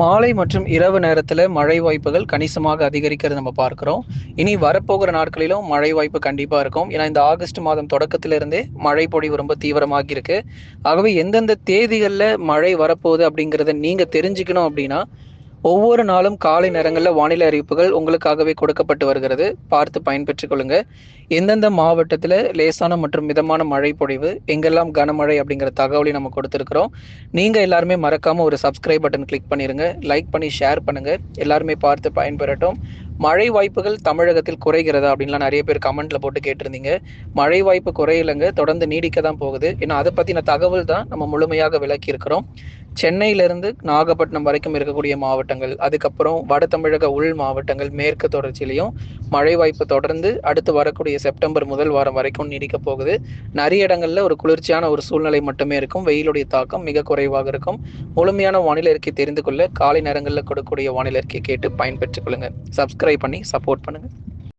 மாலை மற்றும் இரவு நேரத்தில் மழை வாய்ப்புகள் கணிசமாக அதிகரிக்கிறது நம்ம பார்க்குறோம். இனி வரப்போகிற நாட்களிலும் மழை வாய்ப்பு கண்டிப்பாக இருக்கும். ஏன்னா இந்த ஆகஸ்ட் மாதம் தொடக்கத்திலிருந்தே மழை பொழிவு ரொம்ப தீவிரமாக இருக்கு. ஆகவே எந்தெந்த தேதிகளில் மழை வரப்போகுது அப்படிங்கிறத நீங்கள் தெரிஞ்சுக்கணும் அப்படின்னா ஒவ்வொரு நாளும் காலை நேரங்களில் வானிலை அறிவிப்புகள் உங்களுக்காகவே கொடுக்கப்பட்டு வருகிறது. பார்த்து பயன்பெற்றுக் கொள்ளுங்க எந்தெந்த மாவட்டத்தில் லேசான மற்றும் மிதமான மழை பொழிவு எங்கெல்லாம் கனமழை அப்படிங்கிற தகவலை நம்ம கொடுத்துருக்குறோம். நீங்கள் எல்லாருமே மறக்காமல் ஒரு சப்ஸ்கிரைப் பட்டன் கிளிக் பண்ணிடுங்க லைக் பண்ணி ஷேர் பண்ணுங்க. எல்லாருமே பார்த்து பயன்பெறட்டும். மழை வாய்ப்புகள் தமிழகத்தில் குறைகிறதா அப்படின்லாம் நிறைய பேர் கமெண்ட்ல போட்டு கேட்டிருந்தீங்க. மழை வாய்ப்பு குறையலைங்க. தொடர்ந்து நீடிக்க தான் போகுது. ஏன்னா அதை பற்றின தகவல் தான் நம்ம முழுமையாக விளக்கி இருக்கிறோம் சென்னையிலிருந்து நாகப்பட்டினம் வரைக்கும் இருக்கக்கூடிய மாவட்டங்கள் அதுக்கப்புறம் வட தமிழக உள் மாவட்டங்கள் மேற்கு தொடர்ச்சியிலையும் மழை வாய்ப்பு தொடர்ந்து அடுத்து வரக்கூடிய செப்டம்பர் முதல் வாரம் வரைக்கும் நீடிக்க போகுது. நிறைய இடங்கள்ல ஒரு குளிர்ச்சியான ஒரு சூழ்நிலை மட்டுமே இருக்கும். வெயிலுடைய தாக்கம் மிக குறைவாக இருக்கும். முழுமையான வானிலை அறிக்கை தெரிந்து கொள்ள காலை நேரங்களில் கொடுக்கக்கூடிய வானிலை அறிக்கை கேட்டு பயன்பெற்றுக் கொள்ளுங்க. சப்ஸ்கிரைப் பண்ணி சப்போர்ட் பண்ணுங்க.